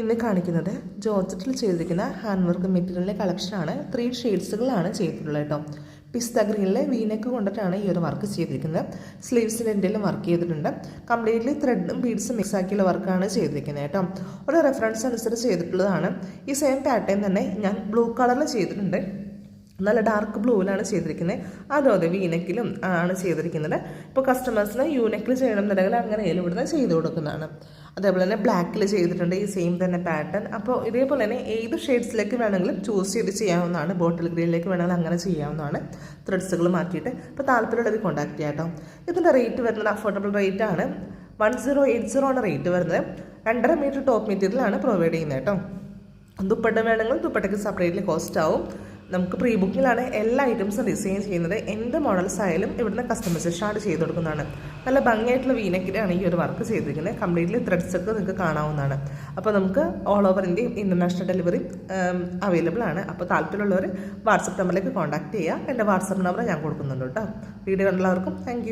ഇന്ന് കാണിക്കുന്നത് ജോർജറ്റിൽ ചെയ്തിരിക്കുന്ന ഹാൻഡ് വർക്ക് മെറ്റീരിയലിന്റെ കളക്ഷനാണ്. ത്രീ ഷെയ്ഡ്സുകളാണ് ചെയ്തിട്ടുള്ളത് കേട്ടോ. പിസ്ത ഗ്രീനിലെ വീനക്ക് കൊണ്ടിട്ടാണ് ഈ ഒരു വർക്ക് ചെയ്തിരിക്കുന്നത്. സ്ലീവ്സിൽ എന്തെങ്കിലും വർക്ക് ചെയ്തിട്ടുണ്ട്. കംപ്ലീറ്റ്ലി ത്രെഡും ബീഡ്സും മിക്സ് ആക്കിയുള്ള വർക്കാണ് ചെയ്തിരിക്കുന്നത് കേട്ടോ. ഒരു റെഫറൻസ് അനുസരിച്ച് ചെയ്തിട്ടുള്ളതാണ്. ഈ സെയിം പാറ്റേൺ തന്നെ ഞാൻ ബ്ലൂ കളറിൽ ചെയ്തിട്ടുണ്ട്. നല്ല ഡാർക്ക് ബ്ലൂവിലാണ് ചെയ്തിരിക്കുന്നത് അതും അതെ വീനക്കിലും ആണ് ചെയ്തിരിക്കുന്നത്. ഇപ്പോൾ കസ്റ്റമേഴ്സിന് യൂനെക്കിൽ ചെയ്യണം എന്നുണ്ടെങ്കിൽ അങ്ങനെയും ഇവിടുന്ന് ചെയ്ത് കൊടുക്കുന്നതാണ്. അതേപോലെ തന്നെ ബ്ലാക്കിൽ ചെയ്തിട്ടുണ്ട്. ഈ സെയിം തന്നെ പാറ്റേൺ അപ്പോൾ ഇതേപോലെ തന്നെ ഏത് ഷെയ്ഡ്സിലേക്ക് വേണമെങ്കിലും ചൂസ് ചെയ്ത് ചെയ്യാവുന്നതാണ്. ബോട്ടിൽ ഗ്രീനിലേക്ക് വേണമെങ്കിൽ അങ്ങനെ ചെയ്യാവുന്നതാണ്. ത്രെഡ്സുകൾ മാറ്റിയിട്ട്. ഇപ്പോൾ താല്പര്യമുള്ളവർ കോൺടാക്ട് ചെയ്യാം ഇതിന്റെ റേറ്റ് വരുന്നത് അഫോർഡബിൾ റേറ്റ് ആണ്. വൺ സീറോ എയ്റ്റ് സീറോ ആണ് റേറ്റ് വരുന്നത്. രണ്ടര മീറ്റർ ടോപ്പ് മെറ്റീരിയലാണ് പ്രൊവൈഡ് ചെയ്യുന്നത് കേട്ടോ. ദുപ്പട്ട വേണമെങ്കിൽ ദുപ്പട്ടയ്ക്ക് സെപ്പറേറ്റ്ലി കോസ്റ്റ് ആവും. നമുക്ക് പ്രീ ബുക്കിങ്ങിലാണ് എല്ലാ ഐറ്റംസും ഡിസൈൻ ചെയ്യുന്നത്. എന്ത് മോഡൽസ് ആയാലും ഇവിടുന്ന് കസ്റ്റമൈസേഷൻ ആണ് ചെയ്ത് കൊടുക്കുന്നതാണ്. നല്ല ഭംഗിയായിട്ടുള്ള വീനക്കിലാണ് ഈ ഒരു വർക്ക് ചെയ്തിരിക്കുന്നത്. കംപ്ലീറ്റ്ലി ത്രെഡ്സ് ഒക്കെ നിങ്ങൾക്ക് കാണാവുന്നതാണ്. അപ്പോൾ നമുക്ക് ഓൾ ഓവർ ഇന്ത്യയും ഇന്റർനാഷണൽ ഡെലിവറി അവൈലബിൾ ആണ്. അപ്പോൾ താല്പര്യമുള്ളവർ വാട്സപ്പ് നമ്പറിലേക്ക് കോൺടാക്ട് ചെയ്യുക. എന്റെ വാട്സപ്പ് നമ്പർ ഞാൻ കൊടുക്കുന്നുണ്ട് കേട്ടോ. Video കണ്ടുള്ളവർക്കും thank